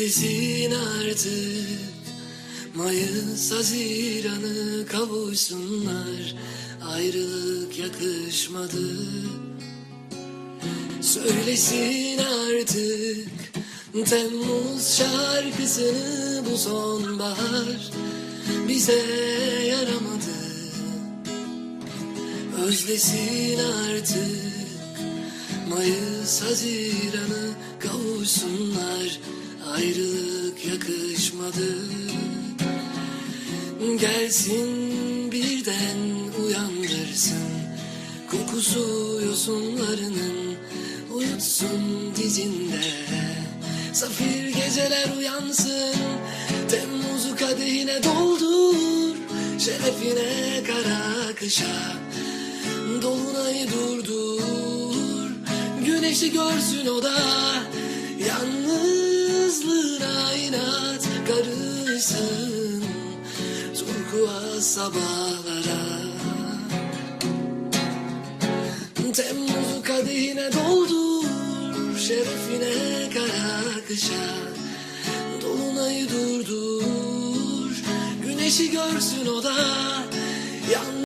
Özlesin artık? Mayıs Haziran'ı kavuşsunlar. Ayrılık yakışmadı. Söylesin artık. Temmuz şarkısını bu sonbahar Bize yaramadı. Özlesin artık. Mayıs Haziran'ı kavuşsunlar Ayrılık yakışmadı. Gelsin birden uyandırsın Kokusu yosunlarının uyutsun dizinde. Safir geceler uyansın Temmuz'u kadehine doldur Şerefine kara kışa Dolunayı durdur. Güneşi görsün o da Yalnızlığına inat karışsın Turkuaz sabahlara. Temmuz'u kadehine doldur Şerefine kara kışa. Dolunayı durdur Güneşi görsün o da Yalnız